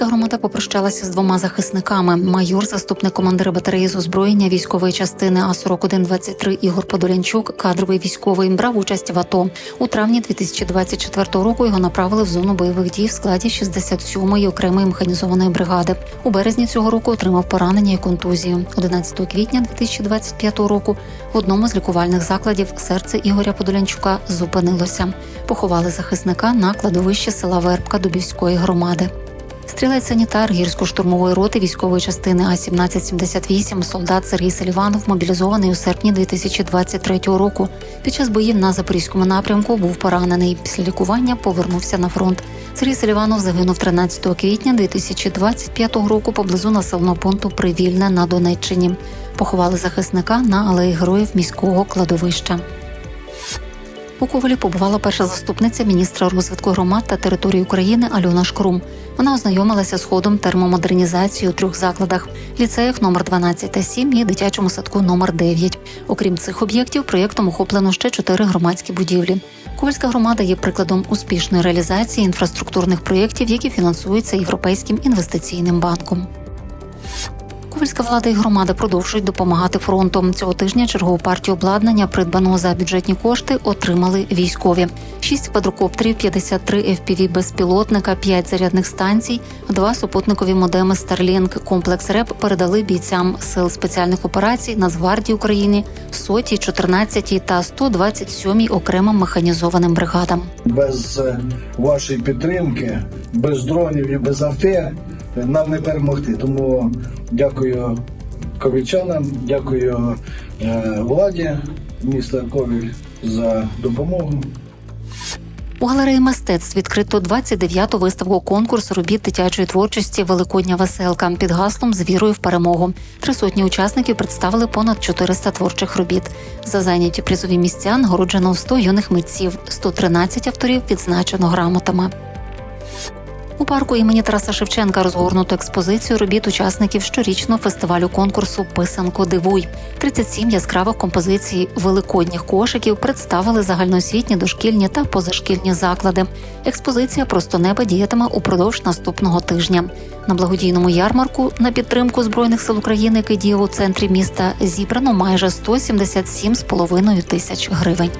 Ковальська громада попрощалася з двома захисниками. Майор, заступник командира батареї з озброєння військової частини А 4123 Ігор Подолянчук, кадровий військовий, брав участь в АТО. У травні 2024 року його направили в зону бойових дій в складі 67-ї окремої механізованої бригади. У березні цього року отримав поранення і контузію. 11 квітня 2025 року в одному з лікувальних закладів серце Ігоря Подолянчука зупинилося. Поховали захисника на кладовищі села Вербка Дубівської громади. Стрілець санітар гірсько-штурмової роти військової частини А 1778 солдат Сергій Селіванов мобілізований у серпні 2023 року. Під час боїв на запорізькому напрямку був поранений. Після лікування повернувся на фронт. Сергій Селіванов загинув 13 квітня 2025 року поблизу населеного пункту Привільне на Донеччині. Поховали захисника на алеї героїв міського кладовища. У Ковалі побувала перша заступниця міністра розвитку громад та території України Альона Шкрум. Вона ознайомилася з ходом термомодернізації у трьох закладах: ліцеях номер 12 та 7 і дитячому садку номер 9. Окрім цих об'єктів, проєктом охоплено ще чотири громадські будівлі. Ковальська громада є прикладом успішної реалізації інфраструктурних проєктів, які фінансуються Європейським інвестиційним банком. Ковальська влада і громада продовжують допомагати фронту. Цього тижня чергову партію обладнання, придбаного за бюджетні кошти, отримали військові: шість квадрокоптерів, 53 FPV безпілотника, 5 зарядних станцій, два супутникові модеми Starlink. Комплекс РЕП передали бійцям сил спеціальних операцій Нацгвардії України, соті, 14 та 127 окремим механізованим бригадам. без е, вашої підтримки, без дронів і без авто нам не перемогти. Тому дякую ковічанам, дякую е, владі міста Ковіль за допомогу. У галереї мистецтв відкрито 29-ту виставку конкурсу робіт дитячої творчості Великодня веселка під гаслом з вірою в перемогу. Три сотні учасників представили понад 400 творчих робіт. За зайняті призові місця нагороджено 100 юних митців, 113 авторів відзначено грамотами. У парку імені Тараса Шевченка розгорнуто експозицію робіт учасників щорічного фестивалю конкурсу Писанко Дивуй. 37 яскравих композицій великодніх кошиків представили загальноосвітні, дошкільні та позашкільні заклади. Експозиція просто неба діятиме упродовж наступного тижня. На благодійному ярмарку на підтримку збройних сил України, який діяв у центрі міста, зібрано майже 177,5 тисяч гривень.